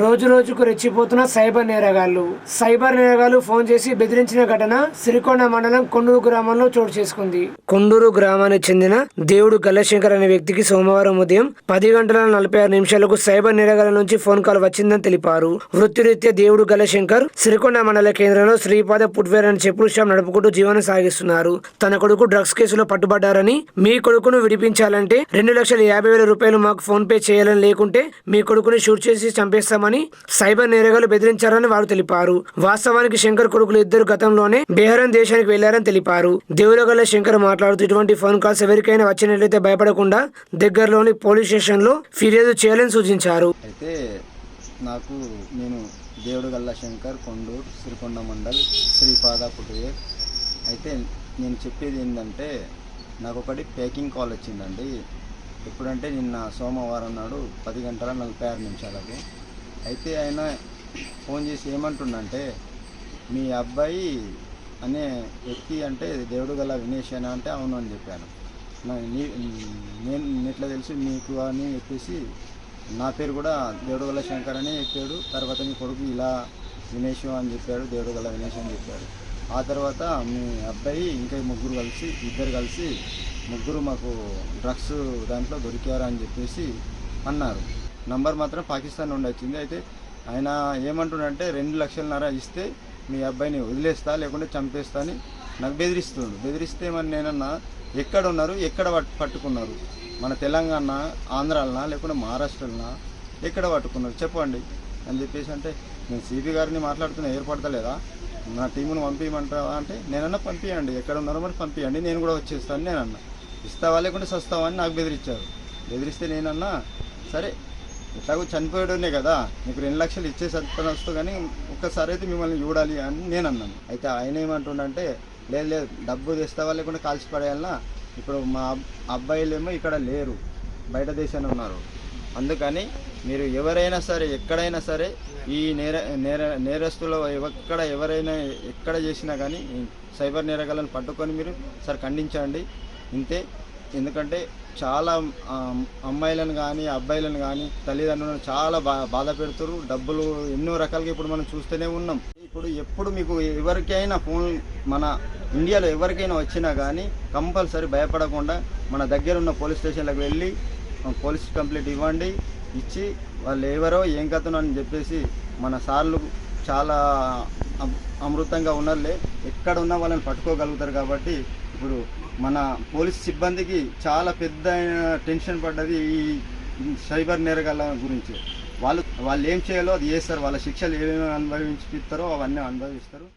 రోజు రోజుకు రెచ్చిపోతున్న సైబర్ నేరగాళ్ళు సైబర్ నేరగాళ్ళు ఫోన్ చేసి బెదిరించిన ఘటన సిరికొండ మండలం కొండూరు గ్రామంలో చోటు చేసుకుంది. కొండూరు గ్రామానికి చెందిన దేవుడు గల్లశంకర్ అనే వ్యక్తికి సోమవారం ఉదయం పది గంటల నలభై ఆరు నిమిషాలకు సైబర్ నేరగాల నుంచి ఫోన్ కాల్ వచ్చిందని తెలిపారు. వృత్తిరీత్యా దేవుడు గల్లశంకర్ సిరికొండ మండల కేంద్రంలో శ్రీపాద ఫుట్వేర్ అనే చెప్పుల షాప్ నడుపుకుంటూ జీవనం సాగిస్తున్నారు. తన కొడుకు డ్రగ్స్ కేసులో పట్టుబడ్డారని మీ కొడుకును విడిపించాలంటే రెండు లక్షల యాభై వేల రూపాయలు మాకు ఫోన్ పే చేయాలని లేకుంటే మీ కొడుకుని షూట్ చేసి చంపేస్తామని సైబర్ నేరగాలు బెదిరించారని వారు తెలిపారు. వాస్తవానికి శంకర్ కొడుకులు ఇద్దరు గతంలోనే బెహరన్ దేశానికి వెళ్ళారని తెలిపారు. దేవులగల్ల శంకర్ మాట్లాడుతూ ఇటువంటి ఫోన్ కాల్స్ ఎవరికైనా వచ్చినట్లయితే భయపడకుండా దగ్గరలోని పోలీస్ స్టేషన్లో ఫిర్యాదు చేయాలని సూచించారు. అయితే నాకు నేను దేవుడు గల్ల శంకర్ కొండూరు సిరికొండ మండల్ శ్రీపాద పుట్టువే అయితే నేను చెప్పేది ఏంటంటే నాకు ఒకటి ప్యాకింగ్ కాల్ వచ్చిందండి. ఎప్పుడంటే నిన్న సోమవారం నాడు పది గంటల నలభై ఆరు నిమిషాలకు అయితే ఆయన ఫోన్ చేసి ఏమంటుండంటే మీ అబ్బాయి అనే వ్యక్తి అంటే దేవుడు గల వినేష్ అని అంటే అవును అని చెప్పాను. నీ- నేను ఎట్లా తెలుసు మీకు అని చెప్పేసి నా పేరు కూడా దేవుడు గల శంకర్ అని చెప్పాడు. తర్వాత మీ కొడుకు ఇలా వినేష్ అని చెప్పాడు దేవుడు గల వినేష్ అని చెప్పాడు. ఆ తర్వాత మీ అబ్బాయి ఇంకా ముగ్గురు కలిసి ఇద్దరు కలిసి ముగ్గురు మాకు డ్రగ్స్ దాంట్లో దొరికారు అని చెప్పేసి అన్నారు. నంబర్ మాత్రం పాకిస్తాన్ నుండి వచ్చింది. అయితే ఆయన ఏమంటుండంటే రెండు లక్షలన్నర ఇస్తే మీ అబ్బాయిని వదిలేస్తా లేకుంటే చంపేస్తా అని నాకు బెదిరిస్తుండు. బెదిరిస్తే మరి నేనన్నా ఎక్కడ ఉన్నారు ఎక్కడ పట్టుకున్నారు? మన తెలంగాణ ఆంధ్రాలనా లేకుంటే మహారాష్ట్రలనా? ఎక్కడ పట్టుకున్నారు? చెప్పండి అని చెప్పేసి అంటే నేను సిపి గారిని మాట్లాడుతున్నా ఏర్పడతలేదా? నా టీమును పంపించమంటావా అంటే నేనన్నా పంపించండి ఎక్కడ ఉన్నారో మరి పంపించండి నేను కూడా వచ్చేస్తాను నేనన్నా. ఇస్తావా లేకుంటే సస్తావా అని నాకు బెదిరించారు. బెదిరిస్తే నేనన్నా సరే ఎట్లాగో చనిపోయాడునే కదా. మీకు రెండు లక్షలు ఇచ్చే సత్తాను వస్తూ కానీ ఒక్కసారి అయితే మిమ్మల్ని చూడాలి అని నేను అన్నాను. అయితే ఆయన ఏమంటుండంటే లేదు లేదు డబ్బు తెస్తావా లేకుండా కాల్చి పడేయాలన్నా ఇప్పుడు మా అబ్బాయిలేమో ఇక్కడ లేరు. బయట దేశాన్ని ఉన్నారు. అందుకని మీరు ఎవరైనా సరే ఎక్కడైనా సరే ఈ నేర నేర నేరస్తులు ఎక్కడ ఎవరైనా ఎక్కడ చేసినా కానీ సైబర్ నేరగాలను పట్టుకొని మీరు సార్ ఖండించండి. ఇంతే ఎందుకంటే చాలా అమ్మాయిలను కానీ అబ్బాయిలను కానీ తల్లిదండ్రులను చాలా బా బాధ పెడుతున్నారు డబ్బులు ఎన్నో రకాలుగా ఇప్పుడు మనం చూస్తూనే ఉన్నాం. ఇప్పుడు ఎప్పుడు మీకు ఎవరికైనా ఫోన్ మన ఇండియాలో ఎవరికైనా వచ్చినా కానీ కంపల్సరీ భయపడకుండా మన దగ్గర ఉన్న పోలీస్ స్టేషన్లకు వెళ్ళి పోలీస్ కంప్లైంట్ ఇవ్వండి. ఇచ్చి వాళ్ళు ఎవరో ఏం కథనో అని చెప్పేసి మన సార్లు చాలా అమృతంగా ఉన్నారులే ఎక్కడ ఉన్నా వాళ్ళని పట్టుకోగలుగుతారు కాబట్టి ఇప్పుడు మన పోలీస్ సిబ్బందికి చాలా పెద్ద టెన్షన్ పడ్డది ఈ సైబర్ నేరగాల గురించి. వాళ్ళు వాళ్ళు ఏం చేయాలో అది చేస్తారు వాళ్ళ శిక్షలు ఏమేమి అనుభవించిస్తారో అవన్నీ అనుభవిస్తారు.